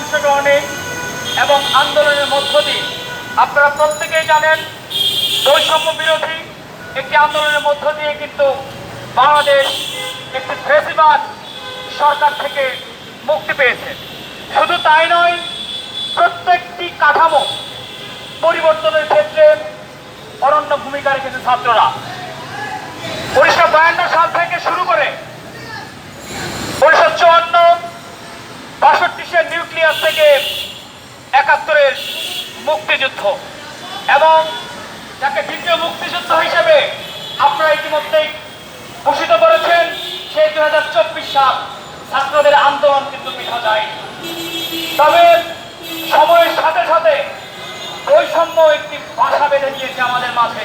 অংশগ্রহণে এবং আন্দোলনের মধ্য দিয়ে। আপনারা প্রত্যেকেই জানেন, বৈষম্য বিরোধী একটি আন্দোলনের মধ্য দিয়ে কিন্তু বাংলাদেশ একটি ফেসিবাদ সরকার থেকে মুক্তি পেয়েছে। শুধু তাই নয়, প্রত্যেকটি কাঠামো পরিবর্তনের ক্ষেত্রে অনন্য ভূমিকা রেখেছে ছাত্ররা। উনিশশো বায়ান্ন সাল থেকে শুরু করে এবং যাকে দ্বিতীয় মুক্তিযুদ্ধ হিসেবে আপনারা ইতিমধ্যেই ঘোষিত করেছেন, সেই দু হাজার চব্বিশ সাল ছাত্রদের আন্দোলন কিন্তু পিঠা যায়। তবে সময়ের সাথে সাথে বৈষম্য একটি বাসা বেঁধে নিয়েছে আমাদের মাঝে।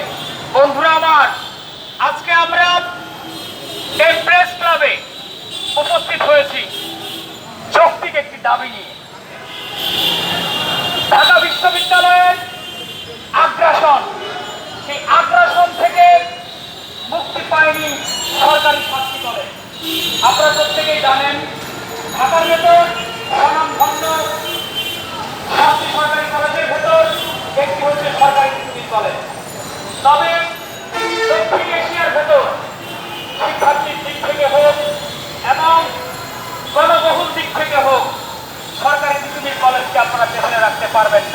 বন্ধুরা আমার, আজকে আমরা প্রেস ক্লাবে উপস্থিত হয়েছি যৌক্তিক একটি দাবি নিয়ে। ঢাকা বিশ্ববিদ্যালয়ের আগ্রাসন। সেই আগ্রাসন থেকে মুক্তি পায়নি সরকারি ছাত্রী কলেজ আপনারা প্রত্যেকেই জানেন ঢাকার ভেতর স্বনাম ধন্য সাতটি সরকারি কলেজের ভেতর একটি হচ্ছে সরকারি ডিগ্রি কলেজ তবে দক্ষিণ এশিয়ার ভেতর শিক্ষার্থীর দিক থেকে হোক এবং জনবহুল দিক থেকে হোক, সরকারি পৃথিবীর কলেজকে আপনারা পেছনে রাখতে পারবেন না।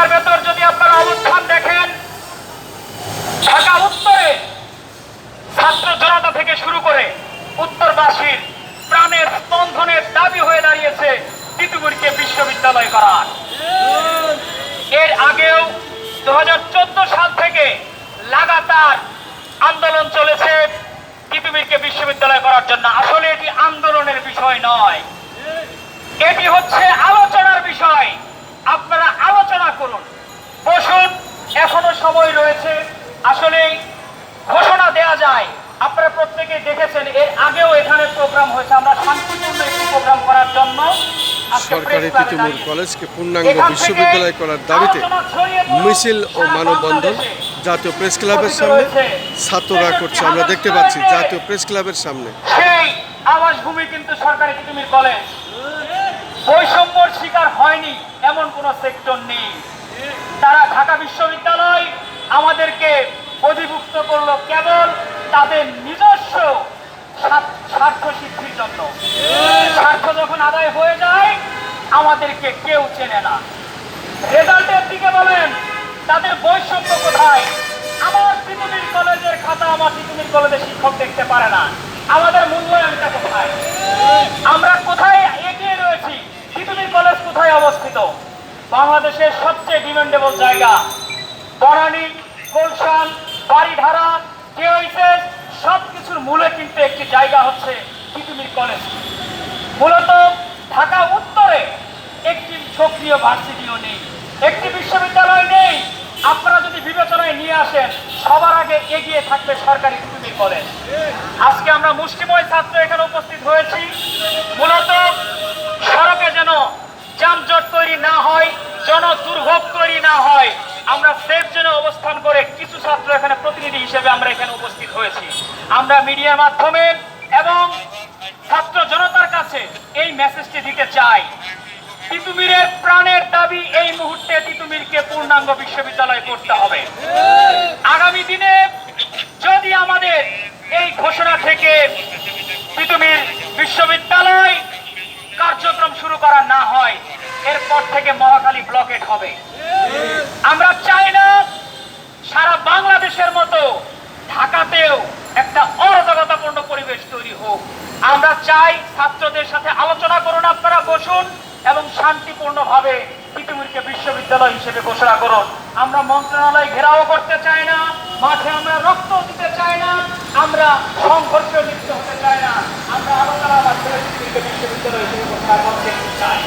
ঢাকার ভেতর যদি আপনারা অবস্থান দেখেন, ঢাকা উত্তরে ছাত্র জনতা থেকে শুরু করে উত্তরবাসীর প্রাণের স্পন্দনের দাবি হয়ে দাঁড়িয়েছে তিতুমিরকে বিশ্ববিদ্যালয় করার। এর আগেও দু সাল থেকে লাগাতার আন্দোলন চলেছে তিতুমিরকে বিশ্ববিদ্যালয় করার জন্য। আসলে এটি আন্দোলনের বিষয় নয়। এটি হচ্ছে আলোচনার বিষয়। আপনারা আলোচনা করুন। বসুন এখনও সময় রয়েছে। আসলে ঘোষণা দেয়া যায়। আপনারা প্রত্যেকে দেখেছেন এর আগেও এখানে প্রোগ্রাম হয়েছে। আমরা শান্তিপূর্ণ একটি প্রোগ্রাম করার জন্য সরকারি। কলেজকে পূর্ণাঙ্গ বিশ্ববিদ্যালয় করার দাবিতে মিছিল ও মানববন্ধন জাতীয় প্রেস ক্লাবের সামনে ছাত্ররা করছে। আমরা দেখতে পাচ্ছি জাতীয় প্রেস ক্লাবের সামনে। সেই আবাসভূমি কিন্তু সরকারি তিতুমির কলেজ বৈষম্যর শিকার হয়নি, এমন কোন সেক্টর নেই। তারা ঢাকা বিশ্ববিদ্যালয় আমাদেরকে অধিভুক্ত করল কেবল তাদের নিজস্ব স্বার্থ- সিদ্ধির জন্য। স্বার্থ যখন আদায় হয়ে যায়, আমাদেরকে কেউ চেনে না। রেজাল্টের দিকে বলেন, তাদের বৈষম্য কোথায়? আমার তিতুমির কলেজের খাতা আমার তিতুমির কলেজের শিক্ষক দেখতে পারে না। আমাদের মূল্যায়নটা কোথায়? আমরা কোথায় এগিয়ে রয়েছি তিতুমির কলেজ কোথায় অবস্থিত বাংলাদেশের সবচেয়ে ডিমান্ডেবল জায়গা। বনানী, গুলশান বাড়িধারা কেওইসেস সব কিছুর মূলে কিন্তু একটি জায়গা হচ্ছে তিতুমির কলেজ। মূলত ঢাকা উত্তরে একটি সক্রিয় ভার্সিটিও নেই, একটি বিশ্ববিদ্যালয় নেই। আপনারা যদি বিবেচনায় নিয়ে আসেন, সবার আগে এগিয়ে থাকবে সরকারি পৃথিবী কলেজ। আজকে আমরা মুষ্টিময় ছাত্র এখানে উপস্থিত হয়েছি। মূলত সড়কে যেন যানজট তৈরি না হয় জন দুর্ভোগ তৈরি না হয়, আমরা সেফ জোনে অবস্থান করে কিছু ছাত্র এখানে প্রতিনিধি হিসেবে আমরা এখানে উপস্থিত হয়েছি। আমরা মিডিয়ার মাধ্যমে এবং ছাত্র জনতার কাছে এই মেসেজটি দিতে চাই। তিতুমিরের প্রাণের দাবি এই মুহূর্তে তিতুমিরকে পূর্ণাঙ্গ বিশ্ববিদ্যালয় করতে হবে। এরপর থেকে মহাখালী ব্লকেট হবে। আমরা চাই না সারা বাংলাদেশের মতো ঢাকাতেও একটা অরাজকতাপূর্ণ পরিবেশ তৈরি হোক। আমরা চাই ছাত্রদের সাথে আলোচনা করুন আপনারা, বসুন এবং শান্তিপূর্ণভাবে তিতুমিরকে বিশ্ববিদ্যালয় হিসেবে ঘোষণা করুন। আমরা মন্ত্রণালয় ঘেরাও করতে চাই না, মাঠে আমরা রক্ত দিতে চাই না, আমরা সংঘর্ষে লিপ্ত হতে চাই না। আমরা আলোচনার মাধ্যমে তিতুমিরকে বিশ্ববিদ্যালয় হিসেবে ঘোষণা করতে চাই।